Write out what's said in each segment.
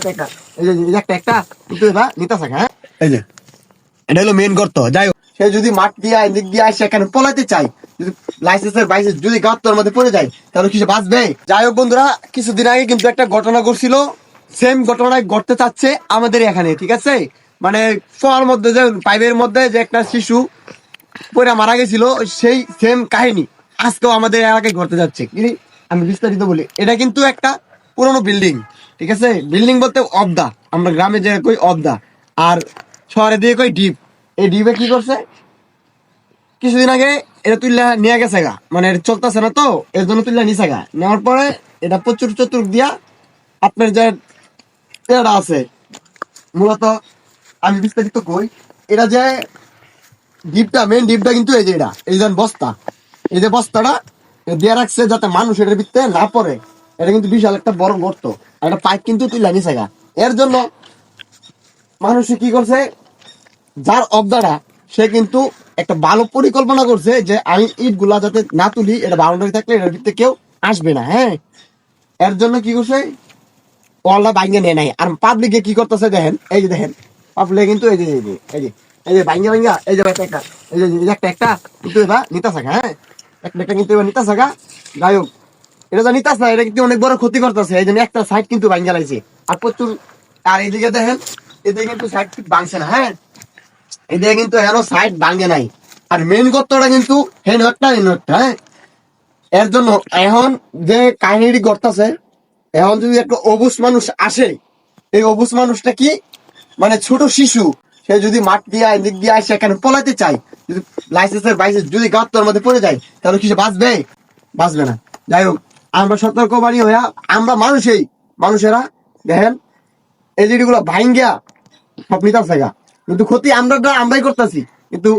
একটা একটা। এই যে একটা একটা। কিন্তু এবার নিতে থাকে হ্যাঁ? এই যে এটা হলো মেন গর্ত যাই সে যদি মাঠ দিয়ে দিক দিয়ে আসে এখানে পলাইতে চাই যদি লাইসেন্সের বাইসেন্স যদি গর্তর মধ্যে পড়ে যায় তাহলে কি বাঁচবে? যাই হোক বন্ধুরা কিছুদিন আগে কিন্তু একটা ঘটনা ঘটছিল। সেম ঘটনায় ঘটতে চাচ্ছে আমাদের এখানে ঠিক আছে? মানে ফোয়ার মধ্যে যে পাইপের মধ্যে যে একটা শিশু পরে মারা গেছিল সেই সেম কাহিনী আজকেও আমাদের এলাকায় ঘটতে যাচ্ছে। আমি বিস্তারিত বলি এটা কিন্তু একটা পুরনো বিল্ডিং ঠিক আছে? বিল্ডিং বলতে অবদা আমরা গ্রামে যে কই অবদা আর শহরে দিয়ে কই ডিপ এই ডিপে কি করছে? কিছুদিন আগে এটা তুললা নিয়ে গেছে গা। মানে চলতেছে না তো, এর জন্য তুললা নিছে গা। নেওয়ার পরে এটা প্রচুর চতুর দিয়া আপনার যে এটা আছে, মূলত আমি বিস্তারিত কই, এটা যে ডিপটা মেন ডিপটা কিন্তু এই যে এটা, এই যে বস্তা। এই যে বস্তাটা দিয়ে রাখছে যাতে মানুষ এটার ভিতরে না পড়ে। এটা কিন্তু বিশাল একটা বড় গর্ত। একটা পাইপ কিন্তু তুই নিছে গা। এর জন্য মানুষে কি করছে, যার অবদারা সে কিন্তু একটা ভালো পরিকল্পনা করছে যে আমি ইটগুলা যাতে না তুলি, এটা বাউন্ডারি থাকলে এটার ভিতরে কেউ আসবে না হ্যাঁ? এর জন্য কি করছে, ওয়ালটা বাইঙ্গে নেয় নাই। আর পাবলিকে কি করতেছে দেখেন, এই যে দেখেন পাবলিকে কিন্তু এই যে এই যে এই যে এই যে বাইঙ্গা বাইঙ্গা এই যে একটা, এই যে একটা একটা কিন্তু এবার নিতে থাকা হ্যাঁ? একটা একটা কিন্তু এবার নিতে থাকা যাই হোক এটা তো নিতাস না, এটা কিন্তু অনেক বড় ক্ষতি করতেছে, এই জন্য একটা সাইড কিন্তু বাইঙ্গা লাগছে। আর প্রচুর, আর এইদিকে দেখেন, এদিকে কিন্তু সাইড ভাঙছে না হ্যাঁ? এদিকে কিন্তু এখনও সাইড ভাঙে নাই। আর মেন গর্তটা কিন্তু হেন একটা হেন একটা হ্যাঁ? এর জন্য এখন যে কাহিনীটি করতেছে এখন যদি একটা অবুস মানুষ আসে, এই অবুস মানুষটা কি? মানে ছোট শিশু, সে যদি মাঠ দিয়ে দিক দিয়ে আসে, এখানে পলাইতে চায়, যদি লাইসেন্সের বাইসেন্স যদি গাত্তর মধ্যে পড়ে যায়, তাহলে কিছু বাঁচবে? বাঁচবে না। যাই হোক আমরা সতর্ক বাণী হইয়া, আমরা মানুষই মানুষেরা, দেখেন, এই জিনিসগুলো ভাঙ্গিয়া সব নিতাম কিন্তু ক্ষতি আমরা আমরাই করতেছি, কিন্তু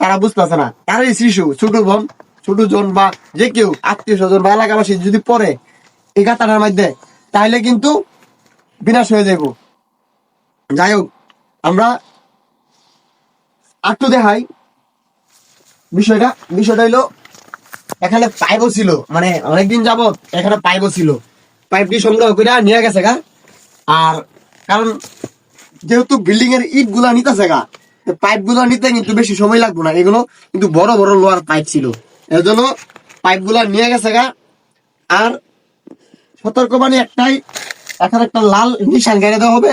তারা বুঝতেছে না। তার এই শিশু, ছোট বোন, ছোট জন বা যে কেউ, আত্মীয় স্বজন বা এলাকাবাসী যদি পড়ে এই গাতাটার মধ্যে তাহলে কিন্তু বিনাশ হয়ে যাব যাই হোক, আমরা একটু দেখাই বিষয়টা। বিষয়টা হলো এখানে পাইপও ছিল মানে অনেকদিন যাবত এখানে পাইপও ছিল। পাইপটি সংগ্রহ করে নিয়ে গেছে গা। আর কারণ যেহেতু বিল্ডিং এর ইটগুলা নিতেছে গা পাইপগুলা নিতে কিন্তু বেশি সময় লাগবে না। এগুলো কিন্তু বড় বড় লোহার পাইপ ছিল। এর জন্য পাইপগুলা নিয়ে গেছে গা। আর সতর্কবাণী একটাই, এখানে একটা লাল নিশান গেড়ে দেওয়া হবে।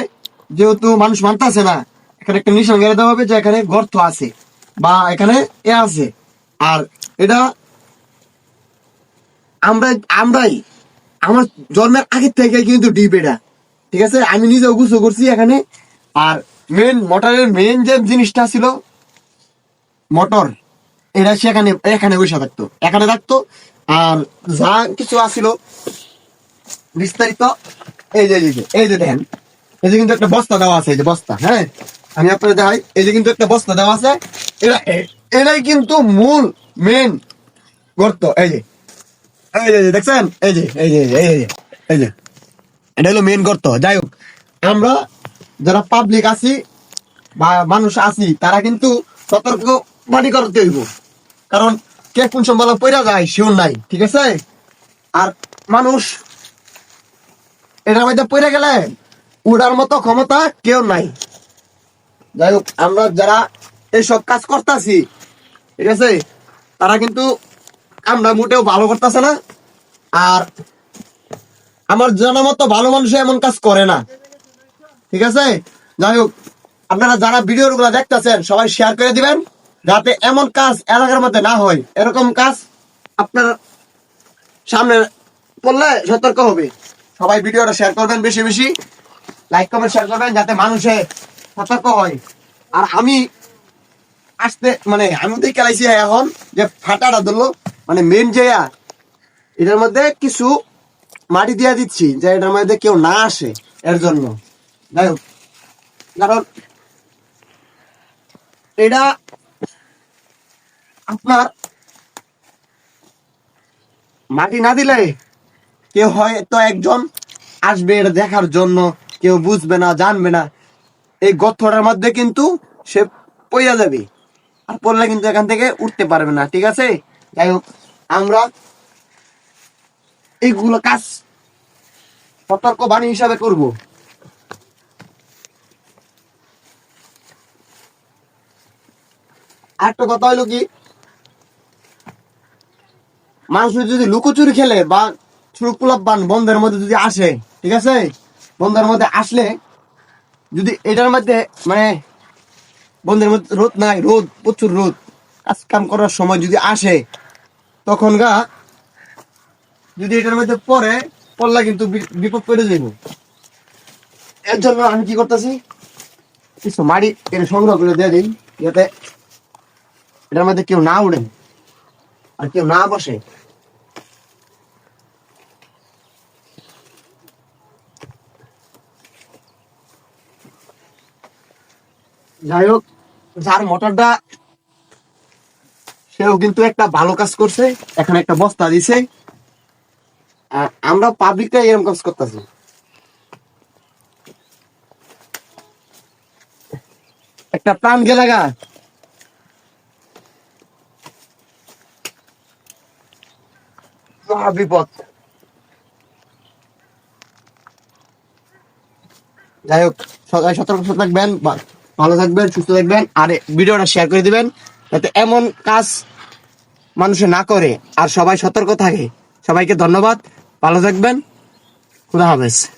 যেহেতু মানুষ মানতেছে না, এখানে একটা নিশান গেড়ে দেওয়া হবে যে এখানে গর্ত আছে বা এখানে এ আছে। আর এটা আমরা আমরাই। আমার জন্মের আগের থেকে কিন্তু ডিপ এটা। ঠিক আছে? আমি নিজে গুছো করছি এখানে। আর মেন মোটরের মেন যে জিনিসটা ছিল মোটর এটা সেখানে এখানে বসে থাকতো। এখানে থাকতো। আর যা কিছু আছিল, বিস্তারিত, এই যে এই যে দেখেন। এই যে কিন্তু একটা বস্তা দেওয়া আছে, এই যে বস্তা হ্যাঁ? আমি আপনাদের দেখাই। এই যে কিন্তু একটা বস্তা দেওয়া আছে। এটা, এ- এটাই কিন্তু মূল মেন গর্ত, এই যে। এই যে দেখছেন? এই যে এই যে এই যে, এই যে এটা হলো মেন গর্ত। যাই হোক আমরা যারা পাবলিক আছি বা মানুষ আছি তারা কিন্তু সতর্ক করতে হইব। কারণ কে কোন পড়া যায় নাই ঠিক আছে? আর মানুষ এটার মধ্যে পড়ে গেলে উড়ার মতো ক্ষমতা কেউ নাই। যাই হোক আমরা যারা এইসব কাজ করতেছি ঠিক আছে? তারা কিন্তু আমরা মোটেও ভালো করতেছে না। আর আমার জানা মতো ভালো মানুষ এমন কাজ করে না। ঠিক আছে? যাই হোক, আপনারা যারা ভিডিও গুলো দেখতেছেন, সবাই শেয়ার করে দিবেন, যাতে এমন কাজ এলাকার মধ্যে না হয়। এরকম কাজ আপনার সামনে পড়লে সতর্ক হবে। সবাই ভিডিওটা শেয়ার করবেন বেশি বেশি। লাইক কমেন্ট শেয়ার করবেন যাতে মানুষে সতর্ক হয়। আর আমি আসতে মানে আমি তো খেলাইছি এখন যে ফাটাটা ধরলো মানে মেন যে ইয়া, এটার মধ্যে কিছু মাটি দিয়া দিচ্ছি যে এটার মধ্যে কেউ না আসে এর জন্য। যাই হোক কারণ এটা আপনার মাটি না দিলে কেউ হয়তো একজন আসবে এটা দেখার জন্য কেউ বুঝবে না জানবে না। এই গর্তটার মধ্যে কিন্তু সে পইয়া যাবে আর পড়লে কিন্তু এখান থেকে উঠতে পারবে না ঠিক আছে? যাই হোক, আমরা এইগুলো কাজ সতর্ক বাণী হিসাবে করব। আরেকটা কথা হলো কি, মানুষ যদি লুকোচুরি খেলে বা ছুরকুলাপ বান বন্ধের মধ্যে যদি আসে, ঠিক আছে? বন্ধের মধ্যে আসলে যদি এটার মধ্যে মানে বন্ধের মধ্যে রোদ নাই, রোদ, প্রচুর রোদ কাজ কাম করার সময় যদি আসে তখন গা, যদি এটার মধ্যে পড়ে, পড়লা কিন্তু বিপদ পড়ে যাইব। এর জন্য আমি কি করতেছি? কিছু মাড়ি এটা সংগ্রহ করে দিয়ে দিই, যাতে এটার মধ্যে কেউ না উড়ে আর কেউ না বসে। যাই হোক, যার মোটরটা সেও কিন্তু একটা ভালো কাজ করছে, এখানে একটা বস্তা দিছে। আমরা পাবলিকটা এরকম কাজ করতেছি। একটা প্রাণ গেলাগা বিপদ। যাই হোক, সবাই সতর্ক থাকবেন ভালো থাকবেন, সুস্থ থাকবেন, আর ভিডিওটা শেয়ার করে দিবেন, যাতে এমন কাজ মানুষে না করে আর সবাই সতর্ক থাকে। সবাইকে ধন্যবাদ। ভালো থাকবেন। খুদা হাফেজ।